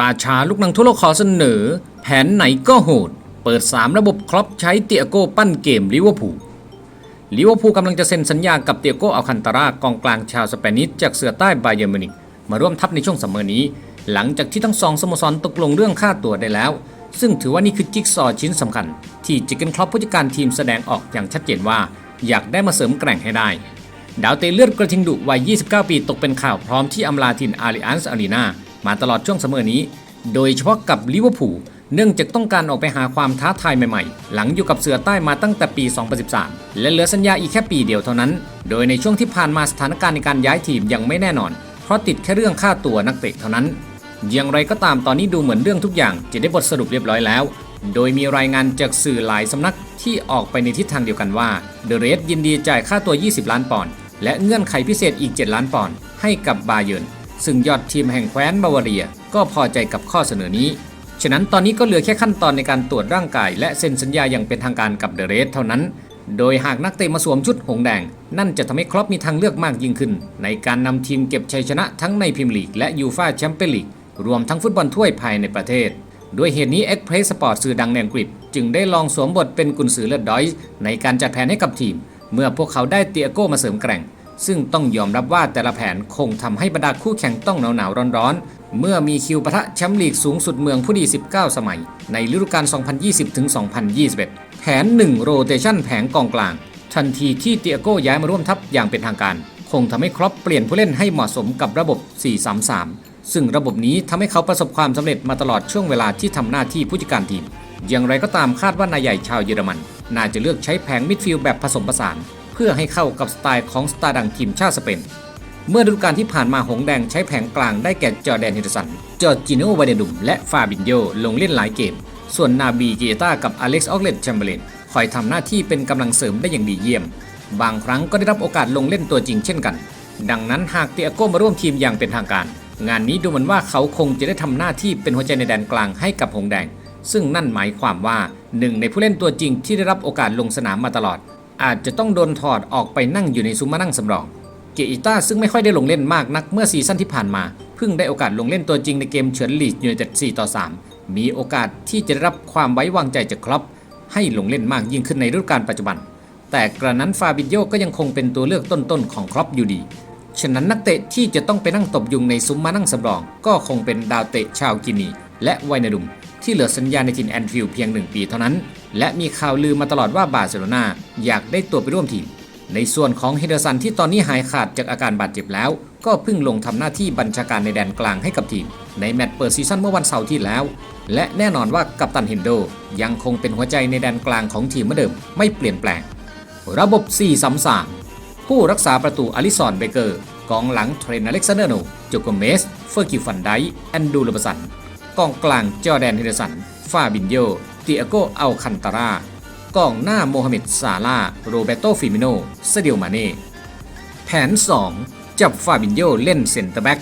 ราชาลูกหนังทั่วโลกขอเสนอ แผนไหนก็โหด เปิด 3 ระบบครอปใช้เตียโก้ปั้นเกมลิเวอร์พูลลิเวอร์พูลกำลังจะเซ็นสัญญากับเตียโก้อัลคันตารากองกลางชาวสเปนิชจากเสือใต้บาเยอร์มินิกมาร่วมทัพในช่วงซัมเมอร์นี้ หลังจากที่ทั้งสองสโมสรตกลงเรื่องค่าตัวได้แล้ว ซึ่งถือว่านี่คือจิ๊กซอชิ้นสำคัญ ที่จิกเกนคลอปผู้จัดการทีมแสดงออกอย่างชัดเจนว่า อยากได้มาเสริมแกร่งให้ได้ดาวเตะเลือดกระทิงดุวัย 29 ปีตกเป็นข่าวพร้อมที่อำลาทินอาริอันส์อารีนา มาตลอดช่วงซัมอนี้ โดยเฉพาะกับลิเวอร์พูลเนื่องจากต้องการออกไปหาความท้าทายใหม่ๆ หลังอยู่กับเสือใต้มาตั้งแต่ปี 2013 และเหลือสัญญาอีกแค่ปีเดียวเท่านั้น โดยในช่วงที่ผ่านมาสถานการณ์ในการย้ายทีมยังไม่แน่นอน เพราะติดแค่เรื่องค่าตัวนักเตะเท่านั้นอย่างไรก็ตามตอนนี้ดูเหมือนเรื่องทุกอย่างจะได้บทสรุปเรียบร้อยแล้ว โดยมีรายงานจากสื่อหลายสำนักที่ออกไปในทิศทางเดียวกันว่าเดเรสยินดีจ่ายค่าตัว 20 ล้านปอนด์และเงื่อนไขพิเศษอีก 7 ล้านปอนด์ให้กับบาเยิร์น ซึ่งยอดทีมแห่งแคว้นบาวาเรีย ก็พอใจกับข้อเสนอนี้ ฉะนั้นตอนนี้ก็เหลือแค่ขั้นตอนในการตรวจร่างกาย และเซ็นสัญญาอย่างเป็นทางการกับเดเรสเท่านั้น โดยหากนักเตะมาสวมชุดหงแดง นั่นจะทำให้ครอปมีทางเลือกมากยิ่งขึ้น ในการนำทีมเก็บชัยชนะทั้งในพรีเมียร์ลีกและยูฟ่าแชมเปี้ยนลีกรวมทั้งฟุตบอลถ้วยภายในประเทศด้วยเหตุนี้ e x p r e s s Sport สื่อดังในอังกฤษ จึงได้ลองสวมบทเป็นกุนซือเลือดดอยส์ในการจัดแผนให้กับทีม เมื่อพวกเขาได้เตียโก้มาเสริมแกร่ง ซึ่งต้องยอมรับว่าแต่ละแผนคงทำให้บรรดาคู่แข่งต้องหนาวหนาวร้อนๆ เมื่อมีคิวปะทะแชมป์ลีกสูงสุดเมืองผู้ดี 19 สมัย ในฤดูกาล 2020-2021 แผน 1 โรเตชันแผงกองกลาง ทันทีที่เตียโก้ย้ายมาร่วมทัพอย่างเป็นทางการ คงทำให้ครอปเปลี่ยนผู้เล่นให้เหมาะสมกับระบบ 4-3-3 ซึ่งระบบนี้ทำให้เขาประสบความสำเร็จมาตลอดช่วงเวลาที่ทำหน้าที่ผู้จัดการทีม อย่างไรก็ตามคาดว่านายใหญ่ชาวเยอรมัน น่าจะเลือกใช้แผงมิดฟิลด์แบบผสมผสาน เพื่อให้เข้ากับสไตล์ของสตาร์ดังทีมชาติสเปน เมื่อฤดูกาลที่ผ่านมาหงแดงใช้แผงกลางได้แก่จอแดนเฮเดอร์สัน จอร์จิโนวาเดดุม และฟาบินโยลงเล่นหลายเกม ส่วนนาบีเกต้ากับอเล็กซ์ออกเลตแชมเบรนคอยทำหน้าที่เป็นกำลังเสริมได้อย่างดีเยี่ยม บางครั้งก็ได้รับโอกาสลงเล่นตัวจริงเช่นกัน ดังนั้นหากเตียโก้มาร่วมทีมอย่างเป็นทางการ งานนี้ดูเหมือนว่าเขาคงจะได้ทำหน้าที่เป็นหัวใจในแดนกลางให้กับหงแดง ซึ่งนั่นหมายความว่าหนึ่งในผู้เล่นตัวจริงที่ได้รับโอกาสลงสนามมาตลอด อาจจะต้องโดนถอดออกไปนั่งอยู่ในซุ้มมานั่งสำรอง เกอิต้าซึ่งไม่ค่อยได้ลงเล่นมากนักเมื่อซีซั่นที่ผ่านมา เพิ่งได้โอกาสลงเล่นตัวจริงในเกมเฉินลีดยูไนเต็ด4ต่อ 3 มีโอกาสที่จะได้รับความไว้วางใจจากครอปให้ลงเล่นมากยิ่งขึ้นในฤดูกาลปัจจุบัน แต่กระนั้นฟาบิโยก็ยังคงเป็นตัวเลือกต้นๆของครอปอยู่ดี ฉะนั้นนักเตะที่จะต้องไปนั่งตบยุงในซุ้มมานั่งสำรอง ก็คงเป็นดาวเตะชาวกินี และไวนาดุม ที่เหลือสัญญาในทีมแอนฟิลด์เพียงหนึ่งปีเท่านั้น และมีข่าวลือมาตลอดว่าบาร์เซโลนาอยากได้ตัวไปร่วมทีม ในส่วนของเฮเดอร์สันที่ตอนนี้หายขาดจากอาการบาดเจ็บแล้ว ก็เพิ่งลงทำหน้าที่บัญชาการในแดนกลางให้กับทีม ในแมตช์เปิดซีซั่นเมื่อวันเสาร์ที่แล้ว และแน่นอนว่ากัปตันเฮนโดยังคงเป็นหัวใจในแดนกลางของทีมเหมือนเดิมไม่เปลี่ยนแปลง ระบบ 4-3-3 ผู้รักษาประตูอลิซอนเบเกอร์กองหลังเทรนอเล็กซานเดอร์โนโจโกเมส เฟอร์กิฟันไดแอนดูลบสัน กองกลางจอแดนเฮเดสัน ฟาบินโยเตียโกอัลคันตารากองหน้าโมฮัมเหม็ดซาลาโรเบโตฟิมิโนเซเดียลมาเน่แผน 2 จับฟาบินโยเล่นเซนเตอร์แบ็ก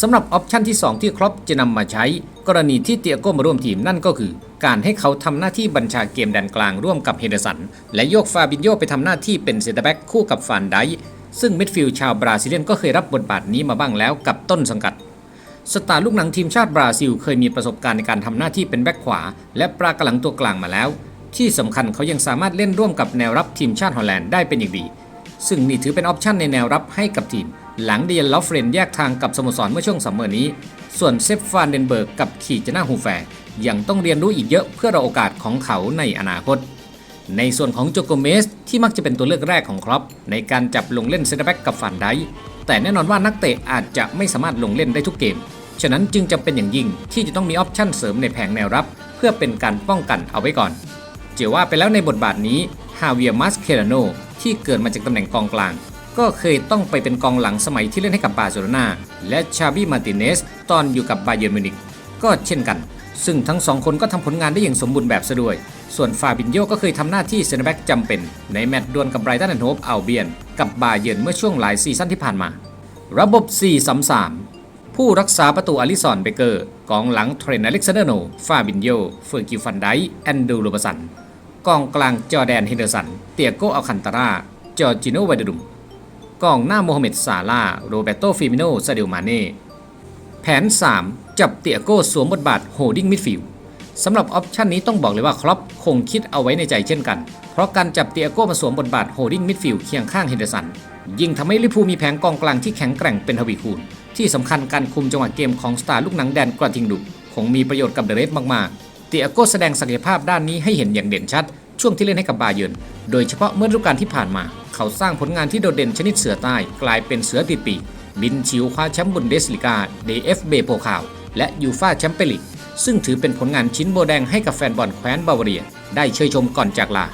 สำหรับออปชันที่ 2 ที่ครอปจะนำมาใช้ กรณีที่เตียโก้มาร่วมทีมนั่นก็คือ การให้เขาทำหน้าที่บัญชาเกมแดนกลางร่วมกับเฮเดสัน และโยกฟาบินโยไปทำหน้าที่เป็นเซนเตอร์แบ็กคู่กับฟานไดซึ่งมิดฟิลด์ชาวบราซิเลียนก็เคยรับบทบาทนี้มาบ้างแล้วกับต้นสังกัด สตาร์ลูกหนังทีมชาติบราซิล เคยมีประสบการณ์ในการทำหน้าที่เป็นแบ็คขวา และปรากหลังตัวกลางมาแล้ว ที่สำคัญเขายังสามารถเล่นร่วมกับแนวรับทีมชาติฮอลแลนด์ได้เป็นอย่างดี ซึ่งนี่ถือเป็นออปชันในแนวรับให้กับทีม หลังเดียนลอฟเฟรนแยกทางกับสโมสรเมื่อช่วงซัมเมอร์นี้ ส่วนเซฟฟานเดนเบิร์กกับขีจนาฮูแฟยังต้องเรียนรู้อีกเยอะเพื่อรอโอกาสของเขาในอนาคต ในส่วนของโจโกเมสที่มักจะเป็นตัวเลือกแรกของครอปในการจับลงเล่นเซนเตอร์แบ็กกับฟันได แต่แน่นอนว่านักเตะอาจจะไม่สามารถลงเล่นได้ทุกเกม ฉะนั้นจึงจำเป็นอย่างยิ่งที่จะต้องมีออปชั่นเสริมในแผงแนวรับ เพื่อเป็นการป้องกันเอาไว้ก่อน เจียว่าไปแล้วในบทบาทนี้ฮาเวียมัสเคราโนที่เกิดมาจากตำแหน่งกองกลาง ก็เคยต้องไปเป็นกองหลังสมัยที่เล่นให้กับบาร์เซโลนาและชาบีมาติเนสตอนอยู่กับบาเยิร์มิวนิกก็เช่นกัน ซึ่งทั้งสองคนก็ทำผลงานได้อย่างสมบูรณ์แบบซะด้วย ส่วนฟาบินโยก็เคยทำหน้าที่เซนแบ็กจำเป็น ในแมตช์ดวลกับไบรตันแอนโฮปอัลเบียน กับบาเยนเมื่อช่วงหลายซีซั่นที่ผ่านมา ระบบ 4-3-3 ผู้รักษาประตูอลิซอนเบเกอร์ กองหลังเทรนอเล็กซานเดอร์โน ฟาบินโย เฟอร์กิวฟันไดแอนดูโรบสัน กองกลางจอแดนเฮนเดอร์สัน เตียโกอัลคันตาราจอร์จิโนวาเดดุม กองหน้าโมฮัมเหม็ดซาลาโรเบโตฟิมิโนซาเดลมาเน่ แผน 3 จับเตียโก้สวมบทบาทโฮดดิ้งมิดฟิลด์สำหรับออปชันนี้ต้องบอกเลยว่าครอปคงคิดเอาไว้ในใจเช่นกัน เพราะการจับเตียโก้มาสวมบทบาทโฮดดิ้งมิดฟิลด์เคียงข้างเฮนเดอร์สัน ยิ่งทำให้ลิพูมีแผงกองกลางที่แข็งแกร่งเป็นทวีคูณ ที่สำคัญการคุมจังหวะเกมของสตาร์ลูกหนังแดนกระทิงดุคงมีประโยชน์กับเดเรสมากๆ เตียโก้แสดงศักยภาพด้านนี้ให้เห็นอย่างเด่นชัด ช่วงที่เล่นให้กับบาเยิร์นโดยเฉพาะเมื่อฤดูกาลที่ผ่านมา เขาสร้างผลงานที่โดดเด่นชนิดเสือใต้กลายเป็นเสือติดปีก บินชิวคว้าแชมป์บุนเดสลิกา DFB โพคาว และยูฟาแชมเปี้ยนลีกซึ่งถือเป็นผลงานชิ้นโบแดงให้กับแฟนบอลแคว้นบาวาเรีย ได้เชยชมก่อนจากลา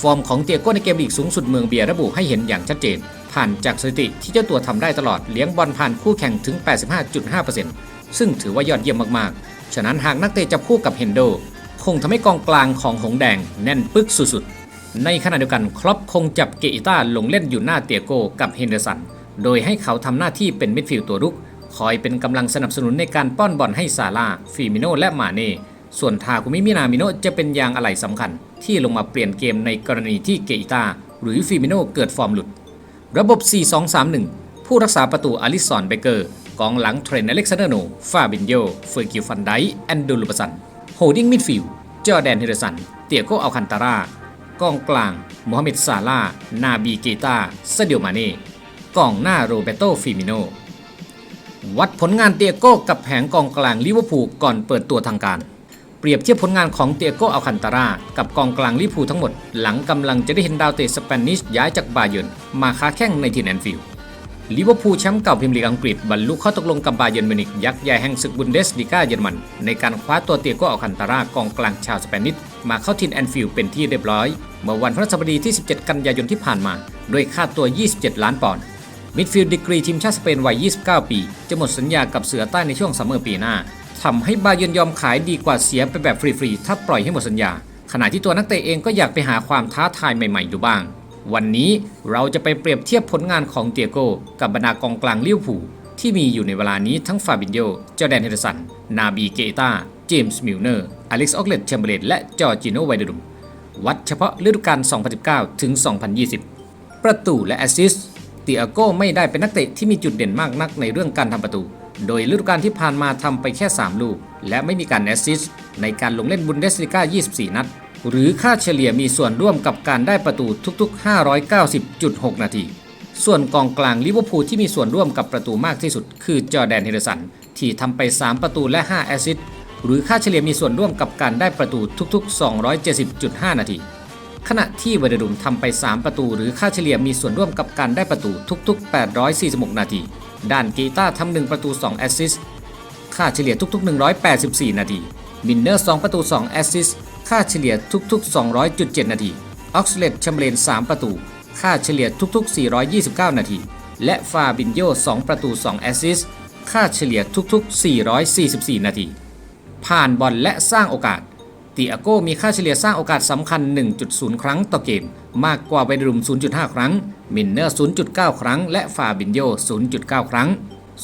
ฟอร์มของเตียโก้ในเกมลีกสูงสุดเมืองเบียร์ระบุให้เห็นอย่างชัดเจน ผ่านจากสถิติที่เจ้าตัวทำได้ตลอดเลี้ยงบอลผ่านคู่แข่งถึง 85.5%ซึ่งถือว่ายอดเยี่ยมมากๆ ฉะนั้นหากนักเตะจับคู่กับเฮนโด คงทำให้กองกลางของหงแดงแน่นปึกสุดๆในขณะเดียวกันครอปคงจับเกอิต้าลงเล่นอยู่หน้าเตียโก้กับเฮนเดอร์สัน โดยให้เขาทำหน้าที่เป็นมิดฟิลด์ตัวรุก คอยเป็นกำลังสนับสนุนในการป้อนบอลให้ซาร่าฟิมิโนและมาเน่ ส่วนทาคุมิมินามิโนะจะเป็นยางอะไหล่สำคัญ ที่ลงมาเปลี่ยนเกมในกรณีที่เกอิตาหรือฟิมิโนเกิดฟอร์มหลุด ระบบ 4-2-3-1 ผู้รักษาประตูอลิสันเบเกอร์กองหลังเทรนอเล็กซานเดอร์โน ฟาบินโย เฟอร์กิลฟันไดแอนดูลูปสัน โฮดิ้งมิดฟิลด์จอแดนเฮเดอร์สัน เตียโกอัลคันตารากองกลาง โมฮัมเหม็ดซาลา นาบีเกตาซาเดียมาเน่ กองหน้าโรเบโตฟิมิโน วัดผลงานเตียโก้กับแผงกองกลางลิเวอร์พูลก่อนเปิดตัวทางการ เปรียบเทียบผลงานของเตียโกอัลคันตารากับกองกลางลิเวอร์พูลทั้งหมด หลังกำลังจะได้เห็นดาวเตะสเปนิชย้ายจากบาเยิร์นมาค้าแข้งในทีมแอนฟิลด์ลิเวอร์พูลแชมป์เก่าพรีเมียร์ลีกอังกฤษบรรลุข้อตกลงกับบาเยิร์นมิวนิกยักษ์ใหญ่แห่งศึกบุนเดสลีกาเยอรมัน ในการคว้าตัวเตียโกอัลคันตารากองกลางชาวสเปนิชมาเข้าทีมแอนฟิลด์เป็นที่เรียบร้อย เมื่อวันพฤหัสบดีที่ 17 กันยายนที่ผ่านมาโดยค่าตัว 27 ล้านปอนด์ มิดฟิลด์ดีกรีทีมชาติสเปนวัย 29 ปี จะหมดสัญญากับเสือใต้ในช่วงซัมเมอร์ปีหน้าทำให้บาเยิร์นยอมขายดีกว่าเสียไปแบบฟรีๆถ้าปล่อยให้หมดสัญญา ขณะที่ตัวนักเตะเองก็อยากไปหาความท้าทายใหม่ๆดูบ้าง วันนี้เราจะไปเปรียบเทียบผลงานของเตียโก้กับบรรดากองกลางลิเวอร์พูลที่มีอยู่ในเวลานี้ทั้งฟาบินโยเจอแดนเฮเดอร์สัน นาบีเกตาเจมส์มิลเนอร์ อเล็กซ์ออกเลตแชมเบอร์เลนและจอร์จิโนไวเดรุมวัดเฉพาะฤดูกาล2019 ถึง 2020 ประตูและแอสซิสต์ เตียโก้ไม่ได้เป็นนักเตะที่มีจุดเด่นมากนักในเรื่องการทำประตู โดยฤดูกาลที่ผ่านมาทำไปแค่ 3 ลูก และไม่มีการแอสซิสต์ในการลงเล่นบุนเดสลิก้า 24 นัด หรือค่าเฉลี่ยมีส่วนร่วมกับการได้ประตูทุกๆ 590.6 นาที ส่วนกองกลางลิเวอร์พูลที่มีส่วนร่วมกับประตูมากที่สุด คือจอแดนเฮเดอร์สันที่ทำไป 3 ประตูและ 5 แอสซิสต์หรือค่าเฉลี่ยมีส่วนร่วมกับการได้ประตูทุกๆ 270.5 นาที ขณะที่วเดรุมทำไป 3 ประตู หรือค่าเฉลี่ยมีส่วนร่วมกับการได้ประตูทุก ๆ 846 นาที ด้านกีตาร์ทำ1ประตู 2 แอสซิสค่าเฉลี่ยทุก ๆ 184 นาที มินเนอร์ 2 ประตู 2 แอสซิสค่าเฉลี่ยทุก ๆ 200.7 นาที ออกซเลตแชมเบรน3 ประตู ค่าเฉลี่ยทุก ๆ 429 นาที และฟาบินโย2 ประตู 2 แอสซิสค่าเฉลี่ยทุก ๆ 444 นาที ผ่านบอลและสร้างโอกาส ตียโก้มีค่าเฉลี่ยสร้างโอกาสสำคัญ 1.0 ครั้งต่อเกม มากกว่าไวเดรุม 0.5 ครั้ง มินเนอร์ 0.9 ครั้ง และฟาบินโย 0.9 ครั้ง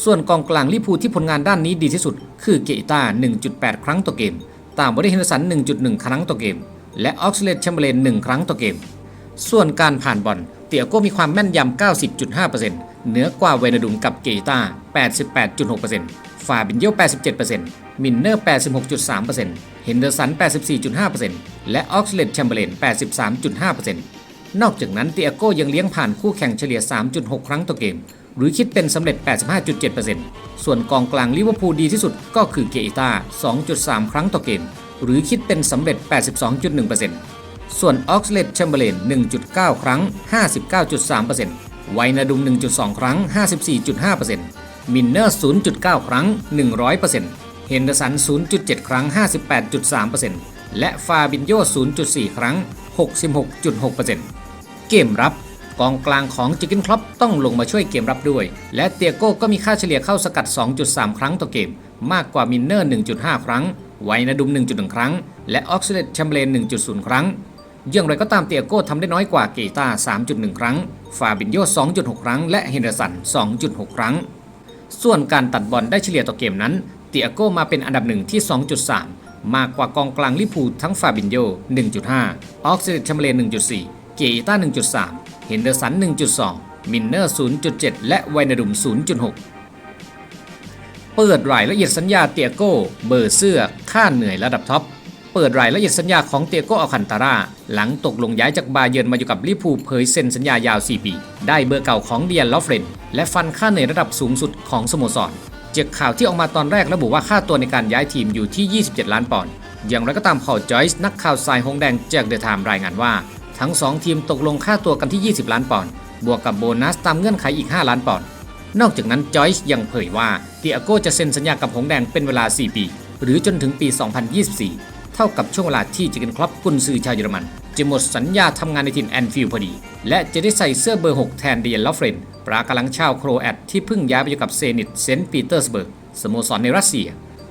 ส่วนกองกลางลิพูที่ผลงานด้านนี้ดีที่สุด คือเกอิต้า 1.8 ครั้งต่อเกม ตามบริเฮนสัน 1.1 ครั้งต่อเกม และออกซิเลตแชมเบรน1 ครั้งต่อเกม ส่วนการผ่านบอลเตียโก้มีความแม่นยำ 90.5%เหนือกว่าเวนดุมกับเกอิต้า 88.6%ฟาบินโย 87% มินเนอร์ 86.3%เฮนเดอร์สัน 84.5%และออกซเลตแชมเบรน83.5%นอกจากนั้นเตียโก้ยังเลี้ยงผ่านคู่แข่งเฉลี่ย 3.6 ครั้งต่อเกม หรือคิดเป็นสำเร็จ 85.7%ส่วนกองกลางลิเวอร์พูลดีที่สุดก็คือเกอิต้า 2.3 ครั้งต่อเกม หรือคิดเป็นสำเร็จ 82.1%ส่วนออกซเลตแชมเบอร์เลน1.9 ครั้ง 59.3%ไวนาดุม 1.2 ครั้ง 54.5%มินเนอร์ 0.9 ครั้ง 100% เฮนเดอร์สัน 0.7 ครั้ง 58.3%และฟาบินโย0.4 ครั้ง 66.6%เกมรับกองกลางของจิกินครอปต้องลงมาช่วยเกมรับด้วย และเตียโก้ก็มีค่าเฉลี่ยเข้าสกัด 2.3 ครั้งต่อเกม มากกว่ามินเนอร์ 1.5 ครั้ง ไวนาดุม 1.1 ครั้ง และออกซิเลตแชมเบรน1.0 ครั้งอย่างไรก็ตามเตียโก้ทำได้น้อยกว่าเกตา3.1 ครั้ง ฟาบินโย2.6 ครั้ง และเฮนเดอร์สัน 2.6 ครั้ง ส่วนการตัดบอลได้เฉลี่ยต่อเกมนั้น เตียโก้มาเป็นอันดับหนึ่งที่ 2.3 มากกว่ากองกลางลิพูทั้งฟาบินโย 1.5 ออกซิเลตแชมเบรน1.4 เกอิต้า 1.3 เฮนเดอร์สัน 1.2 มินเนอร์ 0.7 และไวนาดุม 0.6 เปิดรายละเอียดสัญญาเตียโก้ เบอร์เสื้อ ค่าเหนื่อยระดับท็อป เปิดรายละเอียดสัญญาของเตียโก้อัคันตาราหลังตกลงย้ายจากบาเยิร์นมาอยู่กับลิพูเผยเซ็นสัญญายาว 4 ปี ได้เบอร์เก่าของเดียนลอฟเรนและฟันค่าเหนื่อยระดับสูงสุดของสโมสร จากข่าวที่ออกมาตอนแรกระบุว่าค่าตัวในการย้ายทีมอยู่ที่ 27 ล้านปอนด์ อย่างไรก็ตามพอจอยส์นักข่าวสายหงแดงจากเดอะไทม์รายงานว่า ทั้ง 2 ทีมตกลงค่าตัวกันที่ 20 ล้านปอนด์ บวกกับโบนัสตามเงื่อนไขอีก 5 ล้านปอนด์ นอกจากนั้นจอยส์ยังเผยว่าเตียโก้จะเซ็นสัญญากับหงแดงเป็นเวลา 4 ปี หรือจนถึงปี 2024 เท่ากับช่วงเวลาที่เจเกนคล็อปกุนซือชาวเยอรมัน จะหมดสัญญาทำงานในทีมแอนฟิลพอดี และจะได้ใส่เสื้อเบอร์ 6 แทนเดียนลอฟเรนปรากำลังชาวโครแอตที่เพิ่งย้ายไปอยู่กับเซนิตเซนต์ปีเตอร์สเบิร์กสโมสรในรัสเซีย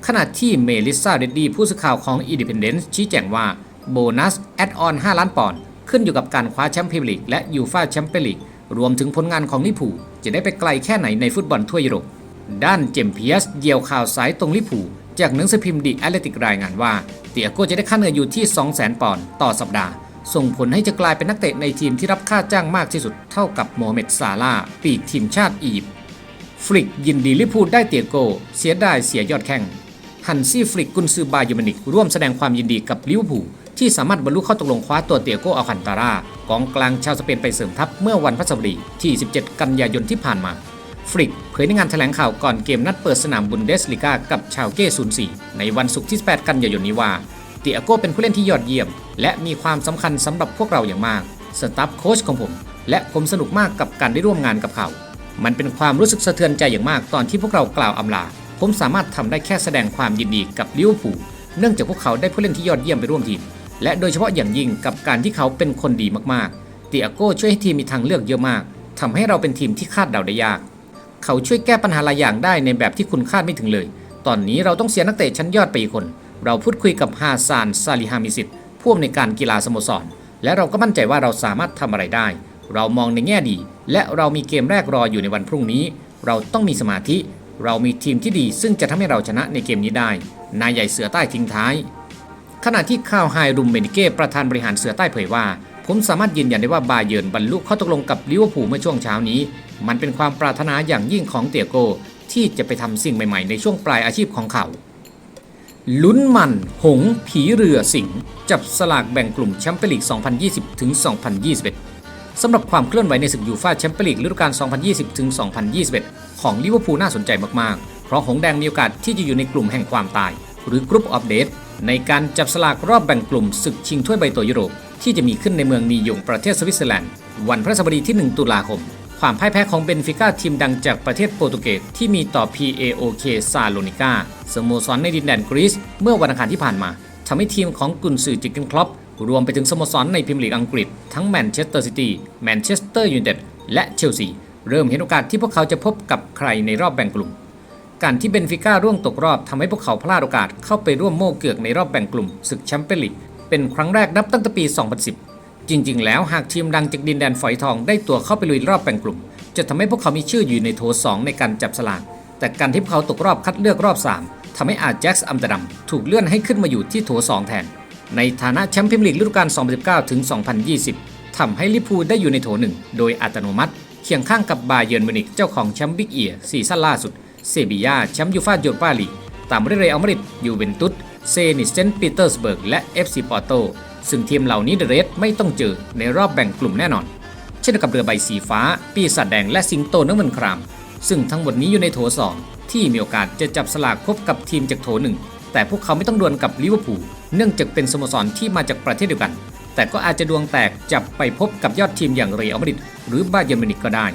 ขณะที่เมลิซาเรดดีผู้สื่อข่าวของอีดิเพนเดนซ์ชี้แจงว่าโบนัสแอดออน 5 ล้านปอนด์ขึ้นอยู่กับการคว้าแชมป์พรีเมียร์ลีกและยูฟ่าแชมเปี้ยนลีกรวมถึงผลงานของลิเวอร์พูจะได้ไปไกลแค่ไหนในฟุตบอลทั่วยุโรปด้านเจมเพียสเยี่ยวข่าวสายตรงลิเวอร์พูจากหนังสือพิมพ์ดีแอตเลติกรายงานว่า เตียโก้จะได้ค่าเหนื่อยอยู่ที่ 200,000 ปอนด์ต่อสัปดาห์ ส่งผลให้จะกลายเป็นนักเตะในทีมที่รับค่าจ้างมากที่สุดเท่ากับโมฮัมเหม็ดซาลาปีกทีมชาติอียิปต์ฟลิกยินดีลิพูลได้เตียโก เสียดายเสียยอดแข้งฮันซี่ฟลิกกุนซือบาเยอร์มนิกร่วมแสดงความยินดีกับลิเวอร์พูลที่สามารถบรรลุข้อตกลงคว้าตัวเตียโกอัลคันตารากองกลางชาวสเปนไปเสริมทัพเมื่อวันพฤหัสบดีที่ 17 กันยายนที่ผ่านมาฟลิกเผยในงานแถลงข่าวก่อนเกมนัดเปิดสนามบุนเดสลิกากับชาวเก้04ในวันศุกร์ที่ 8 กันยายนนี้ว่า เตียโกเป็นผู้เล่นที่ยอดเยี่ยม และมีความสำคัญสำหรับพวกเราอย่างมากสตาฟโค้ชของผม และผมสนุกมากกับการได้ร่วมงานกับเขา มันเป็นความรู้สึกสะเทือนใจอย่างมากตอนที่พวกเรากล่าวอำลา ผมสามารถทำได้แค่แสดงความยินดีกับลิเวอร์พูลเนื่องจากพวกเขาได้ผู้เล่นที่ยอดเยี่ยมไปร่วมทีม และโดยเฉพาะอย่างยิ่งกับการที่เขาเป็นคนดีมากๆเตียโก้ช่วยให้ทีมมีทางเลือกเยอะมากทำให้เราเป็นทีมที่คาดเดาได้ยาก เขาช่วยแก้ปัญหาหลายอย่างได้ในแบบที่คุณคาดไม่ถึงเลย ตอนนี้เราต้องเสียนักเตะชั้นยอดไปอีกคน เราพูดคุยกับฮาซานซาลิฮามิสิตผู้อำนวยการกีฬาสโมสร และเราก็มั่นใจว่าเราสามารถทำอะไรได้ เรามองในแง่ดี และเรามีเกมแรกรออยู่ในวันพรุ่งนี้ เราต้องมีสมาธิ เรามีทีมที่ดี ซึ่งจะทำให้เราชนะในเกมนี้ได้ นายใหญ่เสือใต้ทิ้งท้าย ขณะที่ข่าวไฮรุมเมนิเก้ประธานบริหารเสือใต้เผยว่า ผมสามารถยืนยันได้ว่าบาเยิร์นบรรลุข้อตกลงกับลิเวอร์พูลเมื่อช่วงเช้านี้ มันเป็นความปรารถนาอย่างยิ่งของเตียโกที่จะไปทำสิ่งใหม่ ๆ ในช่วงปลายอาชีพของเขา ลุ้นมัน หง ผีเรือสิงห์จับสลากแบ่งกลุ่มแชมเปี้ยนลีก 2020 ถึง 2021 สำหรับความเคลื่อนไหวในศึกยูฟ่าแชมเปี้ยนลีกฤดูกาล 2020 ถึง 2021 ของลิเวอร์พูลน่าสนใจมาก ๆ เพราะหงแดงมีโอกาสที่จะอยู่ในกลุ่มแห่งความตาย หรือกรุ๊ปออฟเดตในการจับสลากรอบแบ่งกลุ่มศึกชิงถ้วยใบโตยุโรปที่จะมีขึ้นในเมืองนียงประเทศสวิตเซอร์แลนด์ วันพฤหัสบดีที่ 1 ตุลาคม ความพ่ายแพ้ของเบนฟิก้าทีมดังจากประเทศโปรตุเกสที่มีต่อ PAOK ซาโลนิกาสโมสรในดินแดนกรีซเมื่อวันอังคารที่ผ่านมาทำให้ทีมของกุนซือจิกเกนคลอปรวมไปถึงสโมสรในพรีเมียร์ลีกอังกฤษ ทั้งแมนเชสเตอร์ซิตี้แมนเชสเตอร์ยูไนเต็ดและเชลซีเริ่มเห็นโอกาสที่พวกเขาจะพบกับใครในรอบแบ่งกลุ่ม การที่เบนฟิก้าร่วงตกรอบทำให้พวกเขาพลาดโอกาสเข้าไปร่วมโม่เกือกในรอบแบ่งกลุ่มศึกแชมเปี้ยนลีกเป็นครั้งแรกนับตั้งแต่ปี 2010 จริง ๆ แล้วหากทีมดังจากดินแดนฝอยทองได้ตัวเข้าไปลุยรอบแบ่งกลุ่ม จะทำให้พวกเขามีชื่ออยู่ในโถ2ในการจับสลากแต่การที่พวกเขาตกรอบคัดเลือกรอบ 3ทำให้อาแจ็คส์อัมสเตอร์ดัมถูกเลื่อนให้ขึ้นมาอยู่ที่โถ2 แทน ในฐานะแชมป์พรีเมียร์ลีกฤดูกาล2019ถึง2020ทำให้ลิพูได้อยู่ในโถ1โดยอัตโนมัติ เคียงข้างกับบาเยิร์นมิวนิกเจ้าของแชมป์บิ๊กเอียร์ซีซั่นล่าสุดเซบียาแชมป์ยูฟ่าโยปาลีตามด้วยเรอัลมาดริดยูเวนตุสเซนิสเซนต์ปีเตอร์สเบิร์กและ FC ปอร์โต ซึ่งทีมเหล่านี้เดอะเรสไม่ต้องเจอในรอบแบ่งกลุ่มแน่นอน เช่นเดียวกับเรือใบสีฟ้า ปีศาจแดงและสิงโตน้ำมันคราม ซึ่งทั้งหมดนี้อยู่ในโถ2ที่มีโอกาสจะจับสลากพบกับทีมจากโถ1แต่พวกเขาไม่ต้องดวลกับลิเวอร์พูลเนื่องจากเป็นสโมสรที่มาจากประเทศเดียวกัน แต่ก็อาจจะดวงแตกจับไปพบกับยอดทีมอย่างเรอัลมาดริดหรือบาเยิร์นมิวนิกก็ได้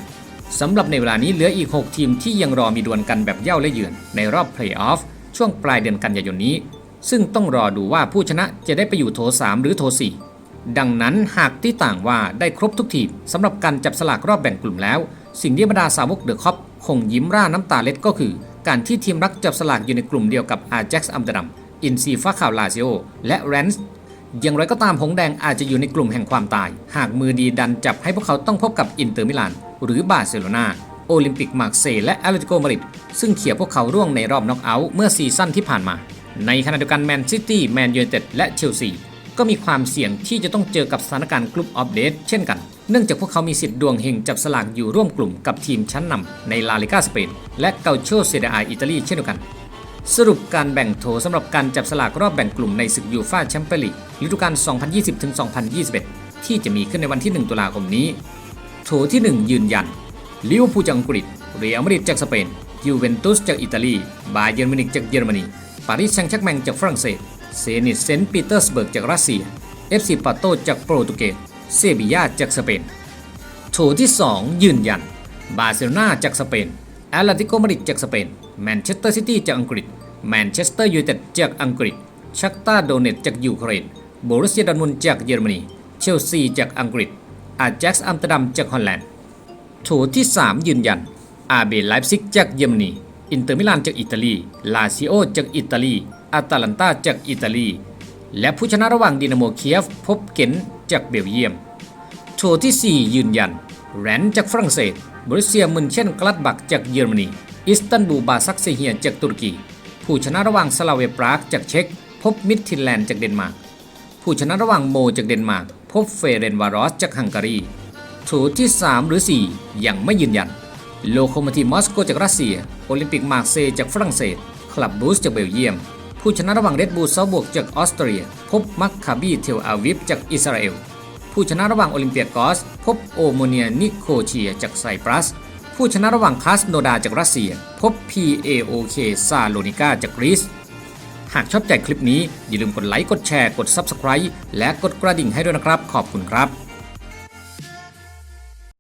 สำหรับในเวลานี้เหลืออีก 6 ทีมที่ยังรอมีดวลกันแบบเย่าและเยือนในรอบเพลย์ออฟช่วงปลายเดือนกันยายนนี้ ซึ่งต้องรอดูว่าผู้ชนะจะได้ไปอยู่โถ 3 หรือโถ 4 ดังนั้นหากที่ต่างว่าได้ครบทุกทีมสำหรับการจับสลากรอบแบ่งกลุ่มแล้ว สิ่งที่บรรดาสาวกเดอะคอปคงยิ้มร่าน้ำตาเล็ดก็คือ การที่ทีมรักจับสลากอยู่ในกลุ่มเดียวกับอาแจ็กซ์อัมเตอร์ดัมอินซีฟ้าข่าวลาซิโอและแรนส์อย่างไรก็ตามหงแดงอาจจะอยู่ในกลุ่มแห่งความตาย หากมือดีดันจับให้พวกเขาต้องพบกับอินเตอร์มิลาน หรือบาร์เซโลนาโอลิมปิกมาร์เซและแอตเลติโกมาดริดซึ่งเขี่ยพวกเขาร่วงในรอบน็อกเอาท์เมื่อซีซั่นที่ผ่านมา ในขณะเดียวกันแมนซิตี้แมนยูไนเต็ดและเชลซีก็มีความเสี่ยงที่จะต้องเจอกับสถานการณ์กลุ่มออฟเดตเช่นกัน เนื่องจากพวกเขามีสิทธิ์ดวงเฮงจับสลากอยู่ร่วมกลุ่มกับทีมชั้นนำในลาลิกาสเปนและเกาโชเซเดอาอิตาลีเช่นเดียวกัน สรุปการแบ่งโถสำหรับการจับสลากรอบแบ่งกลุ่มในศึกยูฟ่าแชมเปี้ยนลีกฤดูกาล 2020-2021 ที่จะมีขึ้นในวันที่ 1 ตุลาคมนี้ โถที่ 1 ยืนยันลิเวอร์พูลจากอังกฤษเรอัลมาดริดจากสเปนยูเวนตุสจากอิตาลี บาเยิร์นมิวนิกจากเยอรมนี ปารีสแซงต์แชร์กแมงจากฝรั่งเศส เซนิตเซนต์ปีเตอร์สเบิร์กจากรัสเซียเอฟซีปาโตจากโปรตุเกส เซบียาจากสเปน โถที่ 2 ยืนยัน บาร์เซโลนาจากสเปนแอตเลติโกมาดริดจากสเปน แมนเชสเตอร์ซิตี้จากอังกฤษ แมนเชสเตอร์ยูไนเต็ดจากอังกฤษ ชักตาโดเนตจากยูเครน โบรุสเซียดอร์มุนจากเยอรมนี เชลซีจากอังกฤษ อาแจ็กซ์อัมสเตอร์ดัมจากฮอลแลนด์ โถที่ 3 ยืนยันอาเบไลฟ์ซิกจากเยอรมนี อินเตอร์มิลานจากอิตาลี ลาซิโอจากอิตาลี อาตาลันตาจากอิตาลี และผู้ชนะระหว่างดินาโมเคียฟ พบเกนจากเบลเยียมโถที่ 4 ยืนยัน แรนจากฝรั่งเศสบริเซียมุนเช่นกลัดบักจากเยอรมนี อิสตันบูลบาซักเซเฮียจากตุรกี ผู้ชนะระหว่างสลาเวปรากจากเช็ก พบมิดทินแลนด์จากเดนมาร์ก ผู้ชนะระหว่างโมจากเดนมาร์ก พบเฟเรนวารอสจากฮังการีโถที่ 3 หรือ 4 ยังไม่ยืนยัน โลโคโมทีฟมอสโกจากรัสเซีย โอลิมปิกมาร์เซจากฝรั่งเศส คลับบูสจากเบลเยียม ผู้ชนะระหว่างเรดบูลซาบวกจากออสเตรีย พบมักคาบีเทลอาวิฟจากอิสราเอล ผู้ชนะระหว่างโอลิมเปียกอส พบโอโมเนียนิโคเชียจากไซปรัส ผู้ชนะระหว่างคาสโนดาจากรัสเซีย พบ PAOK ซาโลนิกาจากกรีซ หากชอบใจคลิปนี้อย่าลืมกดไลค์ กดแชร์ กด Subscribe และกดกระดิ่งให้ด้วยนะครับ ขอบคุณครับ